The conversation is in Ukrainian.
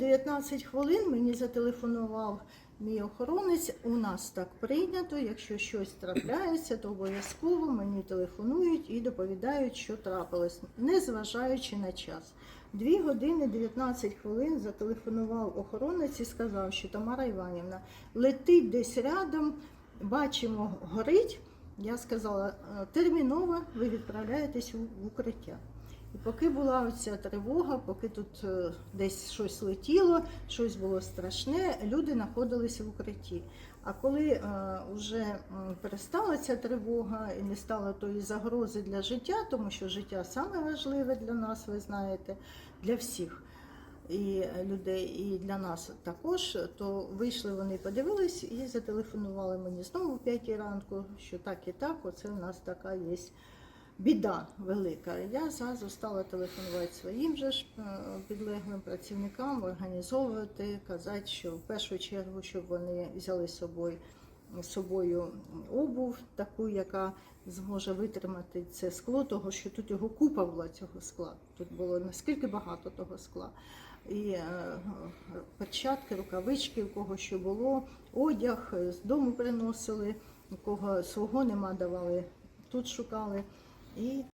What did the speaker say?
19 хвилин мені зателефонував мій охоронець. У нас так прийнято. Якщо щось трапляється, то обов'язково мені телефонують і доповідають, що трапилось, незважаючи на час. Дві години 19 хвилин зателефонував охоронець і сказав, що Тамара Іванівна летить десь рядом, бачимо, горить. Я сказала, «Е, терміново ви відправляєтесь в укриття. І поки була ця тривога, поки тут е, десь щось летіло, щось було страшне, люди знаходилися в укритті. А коли вже перестала ця тривога і не стало тої загрози для життя, тому що життя саме важливе для нас, ви знаєте, для всіх і людей, і для нас також, то вийшли вони, подивились і зателефонували мені знову в п'ятій ранку, що так і так, оце у нас така є біда велика. Я зразу стала телефонувати своїм же ж е, підлеглим працівникам, організовувати, казати, що в першу чергу, щоб вони взяли з собою. собою обув, таку, яка зможе витримати це скло, того що тут його купа була цього скла. Тут було наскільки багато того скла. І е, перчатки, рукавички, у кого що було, одяг з дому приносили, у кого свого нема, давали, тут шукали. І